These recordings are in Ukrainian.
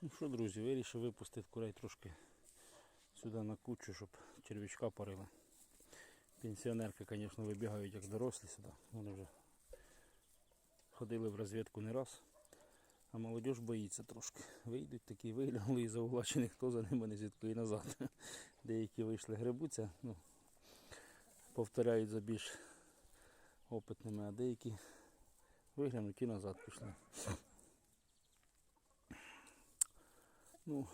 Ну що, друзі, вирішив випустити курей трошки сюди на кучу, щоб черв'ячка парили. Пенсіонерки, звісно, вибігають як дорослі сюди. Вони вже ходили в розвідку не раз. А молодь боїться трошки. Вийдуть такі, виглянули і за чи ніхто за ними не звідкує назад. Деякі вийшли грибуться, ну, повторяють за більш опитними, а деякі виглянуть і назад пішли. Ну,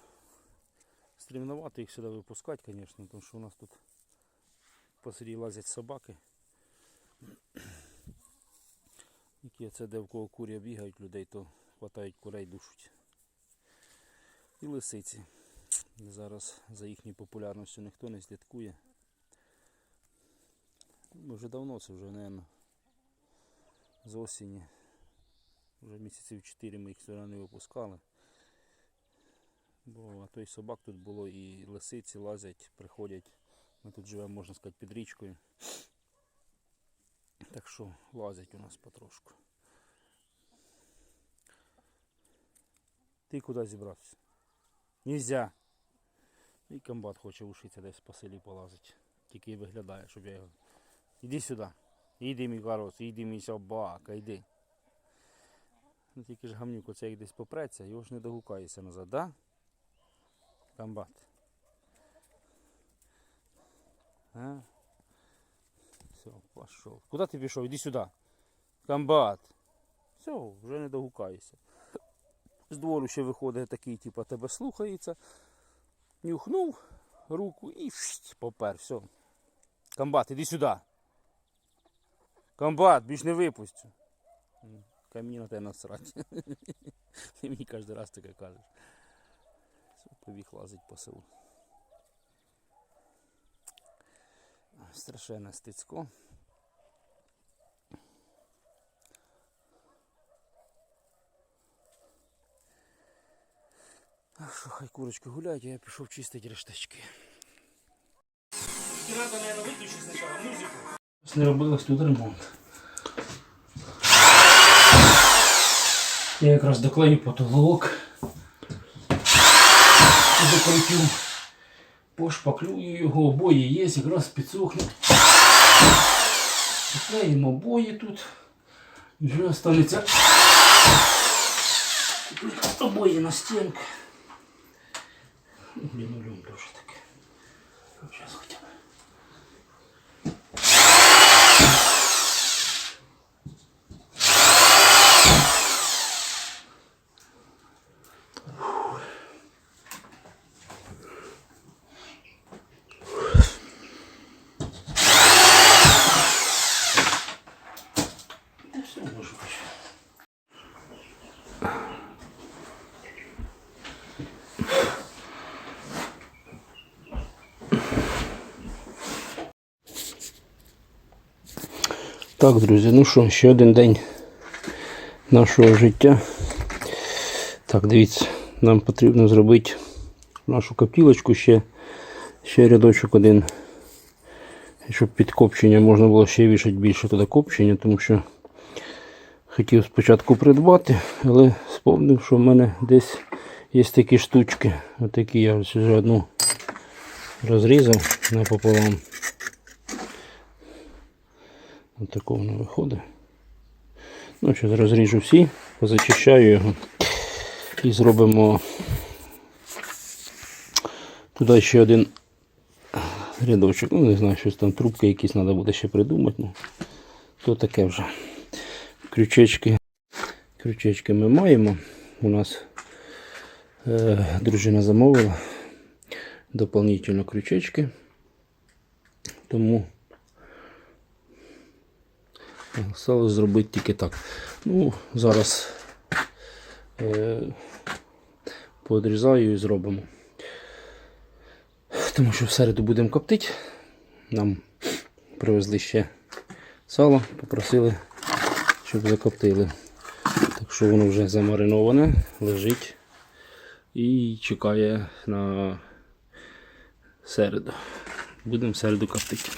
стремновато їх сюди випускати, звісно, тому що у нас тут по селі лазять собаки. Які це де в кого куря бігають людей, то хватають курей душуть. І лисиці. Зараз за їхньою популярністю ніхто не слідкує. Ну, Вже давно це вже, мабуть, з осені. Вже місяців 4 ми їх сюди не випускали. Бо а то й собак тут було, і лисиці лазять, приходять. Ми тут живемо, можна сказати, під річкою. Так що лазять у нас потрошку. Ти куди зібрався? Нельзя. І комбат хоче ушитися десь по селі полазить. Тільки виглядає, щоб я його. Іди сюди. Іди, мій корос, іди, мій собака, іди. Ну тільки ж гамнюк оце як десь попреться, його ж не догукається назад, да? Комбат. А? Все, пішов. Куди ти пішов? Іди сюди. Комбат. Все, вже не догукаєшся. З двору ще виходить такий, типу, тебе слухається. Нюхнув руку і попер. Все. Комбат, іди сюди. Комбат, більш не випустю. М, Ка на тебе насрать. Ти мені кожен раз таке кажеш. Побіг лазить по селу. Страшенне стицько. Так що хай курочки гуляють, а я пішов чистити рештачки. Треба, мабуть, виключити спочатку музику. Не робилось тут ремонт. Я якраз доклею потолок. Докрутю. Пошпаклюю його, обої є, якраз підсохне. Доклеїмо обої тут. Вже останеться обої на стінку. Лінолеум теж таке. Зараз Так, друзі, ну що, ще один день нашого життя. Так, дивіться, нам потрібно зробити нашу коптілочку ще, ще рядочок один. Щоб під копчення можна було ще вішати більше туди копчення, тому що хотів спочатку придбати, але спомнив, що в мене десь є такі штучки. Отакі я вже одну розрізав напополам. Ось такого воно виходить. Ну, зараз розріжу всі, позачищаю його і зробимо туди ще один рядочок. Ну, не знаю, щось там трубки якісь треба буде ще придумати. Ну, то таке вже. Крючечки. Крючечки ми маємо. У нас е, дружина замовила дополнительно крючечки. Тому Стало зробити тільки так. Ну, зараз е, подрізаю і зробимо. Тому що в середу будемо коптити. Нам привезли ще сало, попросили, щоб закоптили. Так що воно вже замариноване, лежить і чекає на середу. Будемо середу коптити.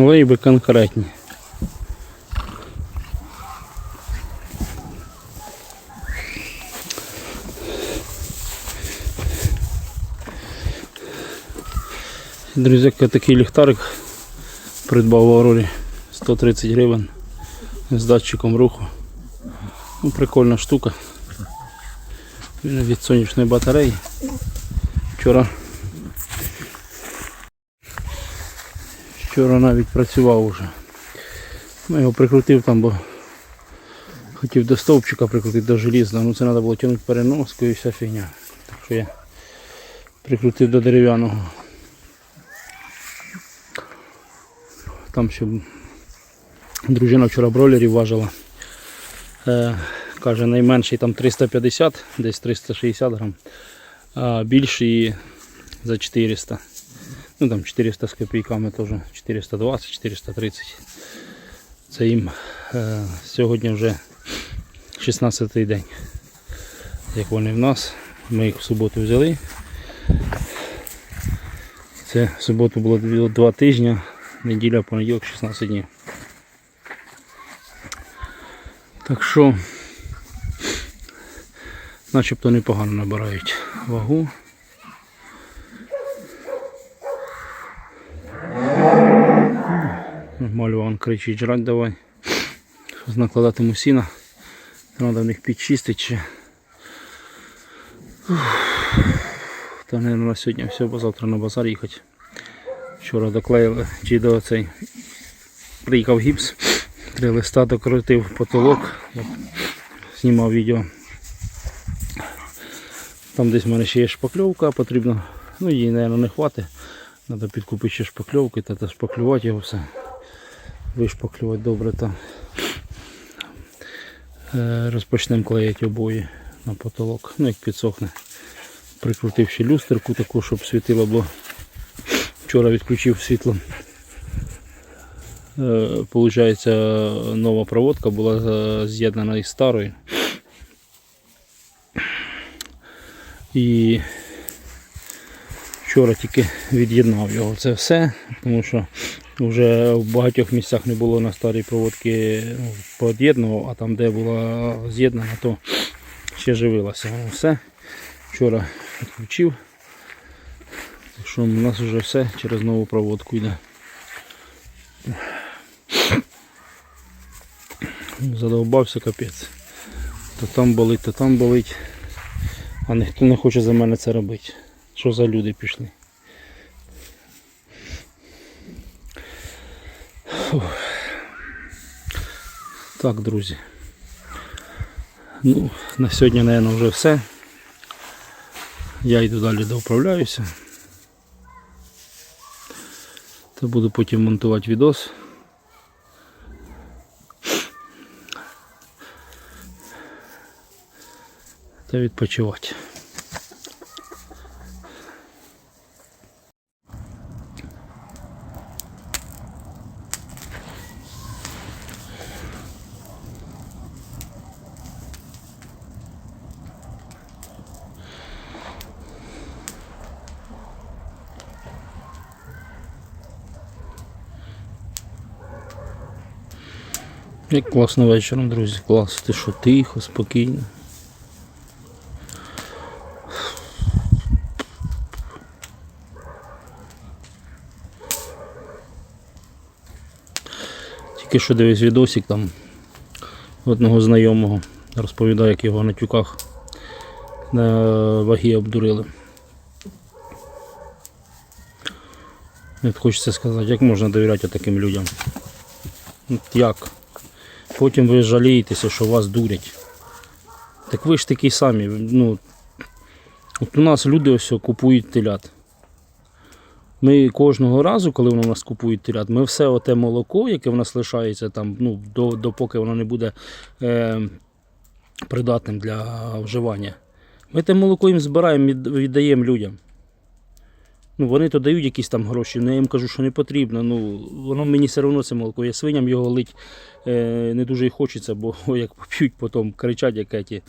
Лейби конкретні. Друзі, такий ліхтарик придбав в Аврорі 130 гривень з датчиком руху. Ну, прикольна штука. Він від сонячної батареї. Вчора Вчора навіть працював уже. Ну, його прикрутив там, бо хотів до стовпчика прикрутити до желізного, ну це треба було тягнути переноску і вся фігня. Так що я прикрутив до дерев'яного. Там ще дружина вчора бройлерів важила. Е, каже, найменший там 350, десь 360 грам, а більший за 400. Ну там 400 з копійками теж 420, 430. Це їм е, сьогодні вже 16 й день. Як вони в нас. Ми їх в суботу взяли. Це в суботу було дві- два тижні, неділя, понеділок, 16 днів. Так що начебто непогано набирають вагу. Мальван кричить жрать давай. Щось накладатиму сіна. Треба в них підчистити. Ух. Та не на сьогодні все, бо завтра на базар їхати. Вчора доклеїли чи до цей приїхав гіпс. Три листа докрутив потолок. Знімав відео. Там десь в мене ще є шпакльовка, потрібно, ну її, мабуть, не хватить. Треба підкупити ще шпакльовки та шпаклювати його все. Вишпаклювати добре там. Е, Розпочнемо клеїти обої на потолок, ну як підсохне. Прикрутив ще люстерку таку, щоб світило, бо вчора відключив світло. Е, Получається, нова проводка була з'єднана із старою. І вчора тільки від'єднав його це все, тому що вже в багатьох місцях не було на старій проводці ну, а там, де була з'єднана, то ще живилося. Воно Все. Вчора відключив. Так що у нас вже все через нову проводку йде. Задовбався капець. То там болить, то там болить. А ніхто не хоче за мене це робити. Що за люди пішли? Фух. Так, друзі. Ну, на сьогодні, мабуть, вже все. Я йду далі доуправляюся. Та буду потім монтувати відос. Та відпочивати. Як класно вечором, друзі, клас. Ти що тихо, спокійно. Тільки що дивись відосик там одного знайомого розповідає, як його на тюках на ваги обдурили. От хочеться сказати, як можна довіряти таким людям? От як? Потім ви жалієтеся, що вас дурять. Так ви ж такі самі. Ну, от у нас люди ось купують телят. Ми кожного разу, коли вони у нас купують телят, ми все оте молоко, яке в нас лишається там, ну, до, допоки воно не буде е, придатним для вживання. Ми те молоко їм збираємо, від- віддаємо людям. Ну, вони то дають якісь там гроші, але я їм кажу, що не потрібно. Ну, воно мені все одно це молоко. Я свиням його лить е, не дуже і хочеться, бо як поп'ють, потім кричать як еті.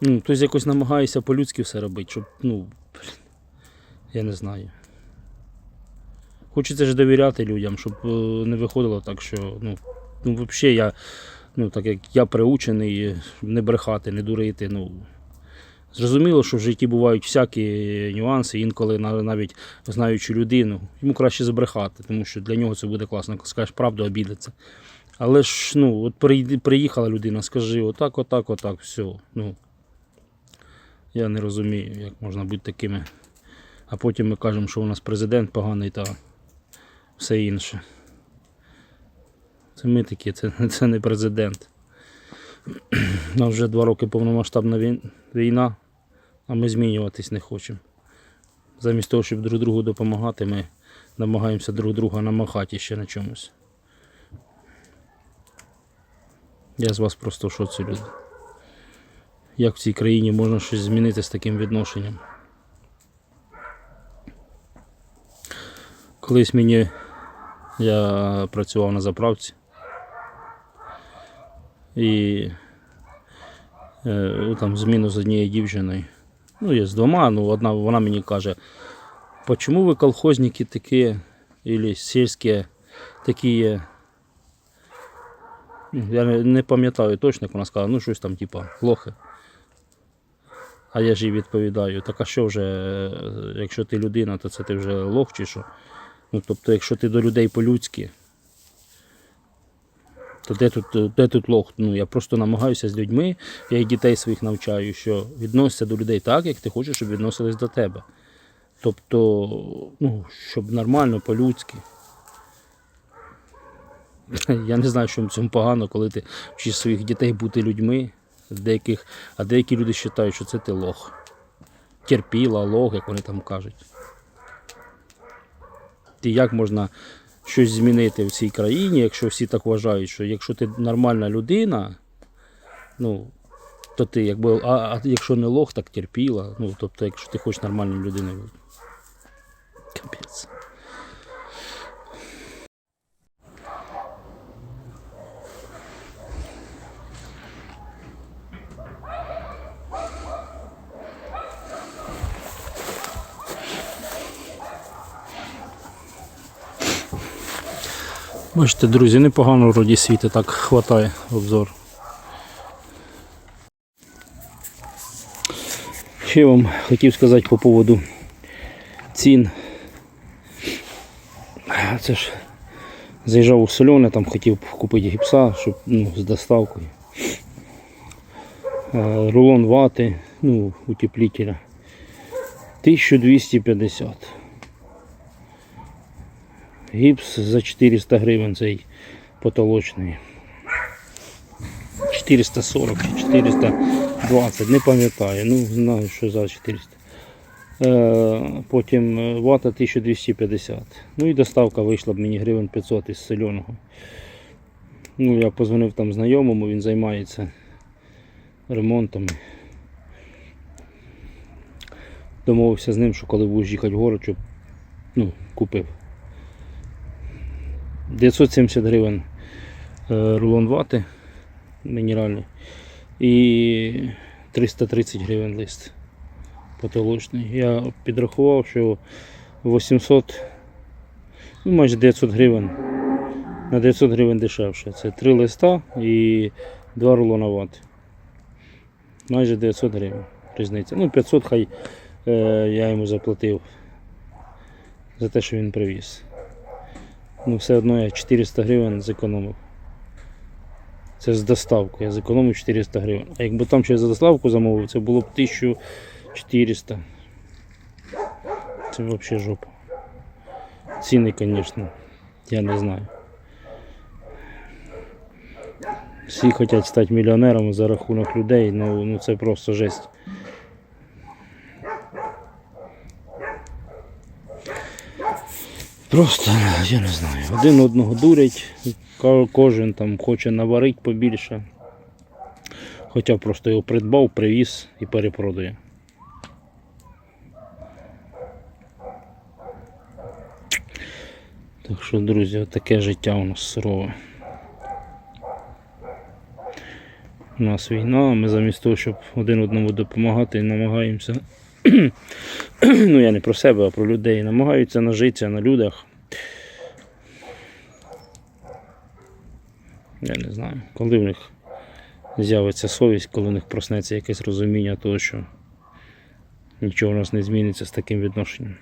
Ну, хтось якось намагається по-людськи все робити, щоб, ну, я не знаю. Хочеться ж довіряти людям, щоб е, не виходило так, що ну, ну взагалі я, ну, так як я приучений не брехати, не дурити. Ну, зрозуміло, що в житті бувають всякі нюанси, інколи навіть знаючи людину, йому краще збрехати, тому що для нього це буде класно. Скажеш правду, обідеться. Але ж ну, от приїхала людина, скажи, отак, отак, отак, все. Ну, я не розумію, як можна бути такими. А потім ми кажемо, що у нас президент поганий та все інше. Це ми такі, це, це не президент. У нас вже два роки повномасштабна війна, а ми змінюватись не хочемо. Замість того, щоб друг другу допомагати, ми намагаємося друг друга намахати ще на чомусь. Я з вас просто в шоці, люди. Як в цій країні можна щось змінити з таким відношенням? Колись мені я працював на заправці. І е, там зміну з однією дівчиною. Ну, є з двома, ну одна вона мені каже, почему ви колхозники такі, или сільські такі Я не, пам'ятаю точно, як вона сказала, ну щось там, типа, лохи. А я ж їй відповідаю, так а що вже, якщо ти людина, то це ти вже лох чи що? Ну, тобто, якщо ти до людей по-людськи, то де тут, де тут лох? Ну, я просто намагаюся з людьми, я і дітей своїх навчаю, що відноситься до людей так, як ти хочеш, щоб відносились до тебе. Тобто, ну, щоб нормально, по-людськи. Я не знаю, що в цьому погано, коли ти вчиш своїх дітей бути людьми, деяких, а деякі люди вважають, що це ти лох. Терпіла, лох, як вони там кажуть. І як можна щось змінити в цій країні, якщо всі так вважають, що якщо ти нормальна людина, ну, то ти якби, а, а якщо не лох, так терпіла. Ну, тобто, якщо ти хочеш нормальною людиною. Капець. Бачите, друзі, непогано вроді світи так хватає обзор. Ще я вам хотів сказати по поводу цін. Це ж заїжджав у солене, там хотів купити гіпса, щоб ну, з доставкою. Е, Рулон вати, ну, утеплителя. 1250. Гіпс за 400 гривень цей потолочний. 440 чи 420, не пам'ятаю, ну знаю, що за 400. Е, потім е, вата 1250. Ну і доставка вийшла б мені гривень 500 із соляного. Ну, я позвонив там знайомому, він займається ремонтами. Домовився з ним, що коли будеш їхати в город, щоб ну, купив. 970 гривень е, рулон вати мінеральний і 330 гривень лист потолочний. Я підрахував, що 800, ну майже 900 гривень. На 900 гривень дешевше. Це 3 листа і 2 рулона вати. Майже 900 гривень різниця. Ну 500 хай е, я йому заплатив за те, що він привіз. Ну, все одно я 400 гривень зекономив. Це з доставкою. Я зекономив 400 гривень. А якби там ще за доставку замовив, це було б 1400. Це взагалі жопа. Ціни, звісно, я не знаю. Всі хочуть стати мільйонерами за рахунок людей, ну, ну це просто жесть. Просто, я не знаю, один одного дурять, кожен там хоче наварити побільше. Хоча просто його придбав, привіз і перепродає. Так що, друзі, таке життя у нас сурове. У нас війна, ми замість того, щоб один одному допомагати, намагаємося. ну я не про себе, а про людей. Намагаються нажитися на людях. Я не знаю, коли в них з'явиться совість, коли в них проснеться якесь розуміння того, що нічого в нас не зміниться з таким відношенням.